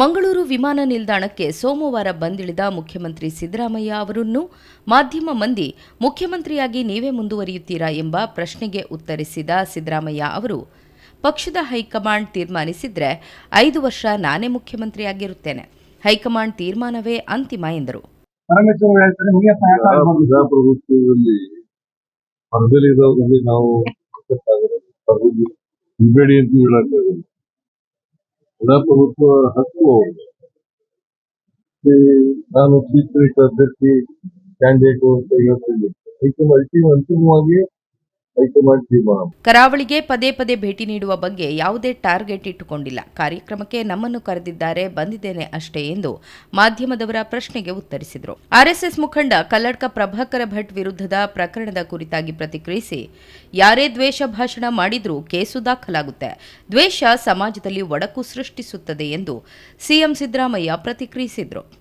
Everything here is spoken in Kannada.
ಮಂಗಳೂರು ವಿಮಾನ ನಿಲ್ದಾಣಕ್ಕೆ ಸೋಮವಾರ ಬಂದಿಳಿದ ಮುಖ್ಯಮಂತ್ರಿ ಸಿದ್ದರಾಮಯ್ಯ ಅವರನ್ನು ಮಾಧ್ಯಮ ಮಂದಿ ಮುಖ್ಯಮಂತ್ರಿಯಾಗಿ ನೀವೇ ಮುಂದುವರಿಯುತ್ತೀರಾ ಎಂಬ ಪ್ರಶ್ನೆಗೆ ಉತ್ತರಿಸಿದ ಸಿದ್ದರಾಮಯ್ಯ ಅವರು ಪಕ್ಷದ ಹೈಕಮಾಂಡ್ ತೀರ್ಮಾನಿಸಿದ್ರೆ ಐದು ವರ್ಷ ನಾನೇ ಮುಖ್ಯಮಂತ್ರಿಯಾಗಿರುತ್ತೇನೆ ಹೈಕಮಾಂಡ್ ತೀರ್ಮಾನವೇ ಅಂತಿಮ ಎಂದರು? ಪ್ರಜಾಪ್ರಭುತ್ವದಲ್ಲಿ ನಾವು ಪ್ರಜಾಪ್ರಭುತ್ವ ಹಕ್ಕು. ಮತ್ತೆ ನಾನು ಸ್ವೀಕರಿತ ಅಭ್ಯರ್ಥಿ ಕ್ಯಾಂಡಿಡೇಟ್ ಅಂತ ಹೈಕಮಾಂಡ್ ಅಂತಿಮವಾಗಿ ಕರಾವಳಿಗೆ ಪದೇ ಪದೇ ಭೇಟಿ ನೀಡುವ ಬಗ್ಗೆ ಯಾವುದೇ ಟಾರ್ಗೆಟ್ ಇಟ್ಟುಕೊಂಡಿಲ್ಲ. ಕಾರ್ಯಕ್ರಮಕ್ಕೆ ನಮ್ಮನ್ನು ಕರೆದಿದ್ದಾರೆ, ಬಂದಿದ್ದೇನೆ ಅಷ್ಟೇ ಎಂದು ಮಾಧ್ಯಮದವರ ಪ್ರಶ್ನೆಗೆ ಉತ್ತರಿಸಿದರು. ಆರ್ಎಸ್ಎಸ್ ಮುಖಂಡ ಕಲ್ಲಡ್ಕ ಪ್ರಭಾಕರ ಭಟ್ ವಿರುದ್ಧದ ಪ್ರಕರಣದ ಕುರಿತಾಗಿ ಪ್ರತಿಕ್ರಿಯಿಸಿ, ಯಾರೇ ದ್ವೇಷ ಭಾಷಣ ಮಾಡಿದ್ರೂ ಕೇಸು ದಾಖಲಾಗುತ್ತೆ. ದ್ವೇಷ ಸಮಾಜದಲ್ಲಿ ಒಡಕು ಸೃಷ್ಟಿಸುತ್ತದೆ ಎಂದು ಸಿಎಂ ಸಿದ್ದರಾಮಯ್ಯ ಪ್ರತಿಕ್ರಿಯಿಸಿದರು.